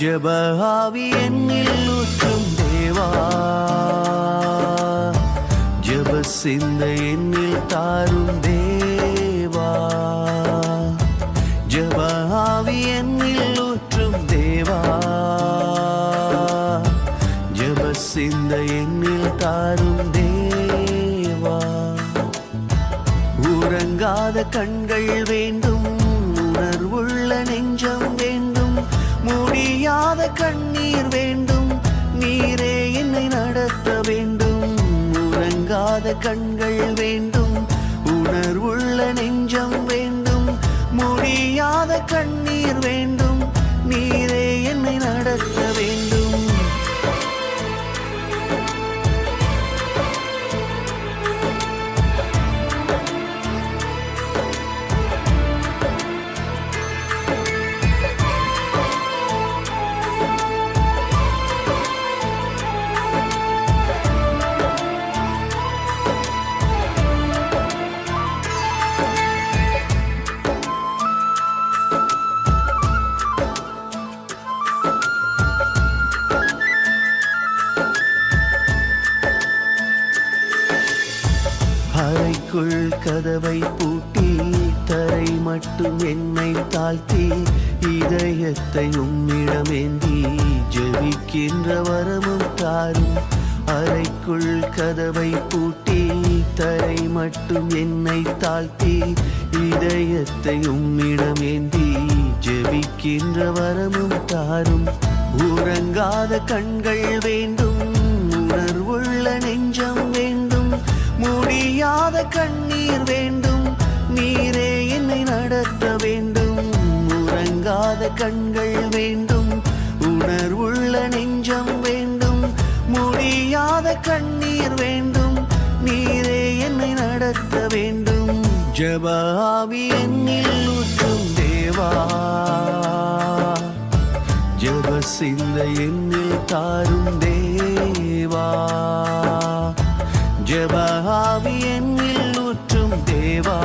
ஜபஹாவி என்னில் ஊற்றும் தேவா ஜப சிந்த என்னில் தாரும் தேவா ஜபஹாவி என்னில் ஊற்றும் தேவா ஜப சிந்த என்னில் தாரும் தேவா உறங்காத கண்கள் வேண்டும் உணர்வுள்ள நெஞ்சம் முடியாத கண்ணீர் வேண்டும். நீரே என்னை நடத்த வேண்டும். உறங்காத கண்கள் அறைக்குள் கதவை பூட்டி தரை மட்டும் என்னை தாழ்த்தி இதயத்தை உம்மிடமேந்தி ஜெபிக்கின்ற வரமும் தாரும். அறைக்குள் கதவை பூட்டி தரை மட்டும் என்னை தாழ்த்தி இதயத்தை உம்மிடமேந்தி ஜெபிக்கின்ற வரமும் தாரும். உறங்காத கண்கள் வேண்டும் உணர்வுள்ள நெஞ்சம் வேண்டும். முடியாத கண்ணீர் வேண்டும். நீரே என்னை நடத்த வேண்டும். உறங்காத கண்கள் வேண்டும். உணர்வுள்ள நெஞ்சம் வேண்டும். முடியாத கண்ணீர் வேண்டும். நீரே என்னை நடத்த வேண்டும். ஜபாவி என்னில் ஊற்றும் தேவா. ஜப ஆவி என்னில் ஊற்றும் தேவா.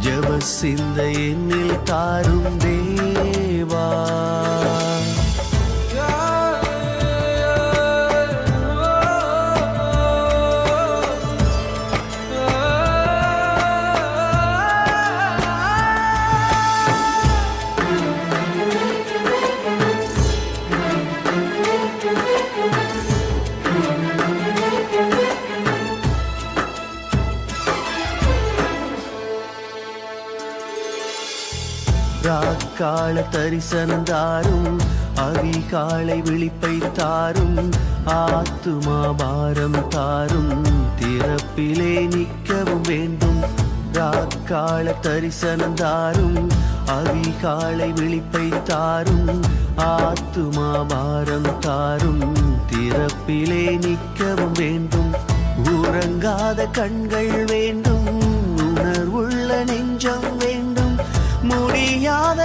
ஜப சிந்த என்னில் தாரும் தேவா. ராக்கால தரிசனம் தாரும் அவிகாலை விழிப்பை தாரும் ஆத்துமா பாரம் தாரும். திறப்பிலே நிற்கவும் வேண்டும். ராக்கால தரிசனம் தாரும் அவிகாலை விழிப்பை தாரும் ஆத்துமா பாரம் தாரும். திறப்பிலே நிற்கவும் வேண்டும். உறங்காத கண்கள் வேண்டும்.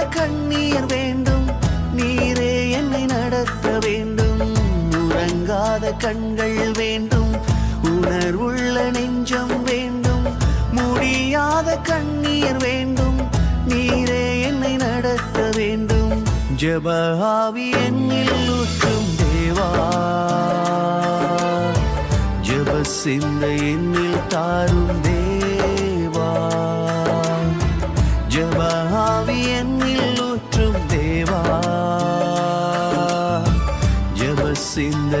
கண்ணீர் வேண்டும். நீரே என்னை நடத்த வேண்டும். உறங்காத கண்கள் வேண்டும். உணர்வுள்ள நெஞ்சம் வேண்டும். முடியாத கண்ணீர் வேண்டும். நீரே என்னை நடத்த வேண்டும். ஜபாவி என்னில் ஊற்றும் தேவா. ஜப சிந்தை என்னில் தாரும்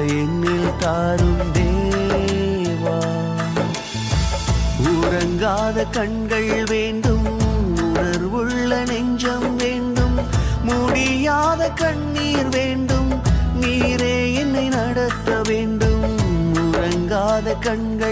என்னில் தாரும் தேவா. உறங்காத கண்கள் வேண்டும் உணர்வுள்ள நெஞ்சம் வேண்டும் முடியாத கண்ணீர் வேண்டும் நீரே என்னை நடத்த வேண்டும். உறங்காத கண்கள்